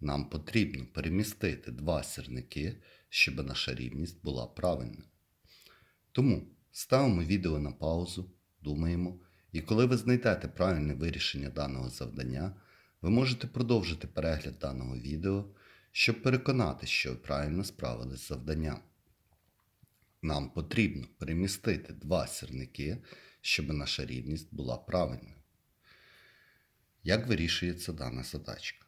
Нам потрібно перемістити два сірники, щоб наша рівність була правильною. Тому ставимо відео на паузу, думаємо, і коли ви знайдете правильне вирішення даного завдання, ви можете продовжити перегляд даного відео, щоб переконати, що ви правильно справились з завданням. Нам потрібно перемістити два сірники, щоб наша рівність була правильною. Як вирішується дана задачка?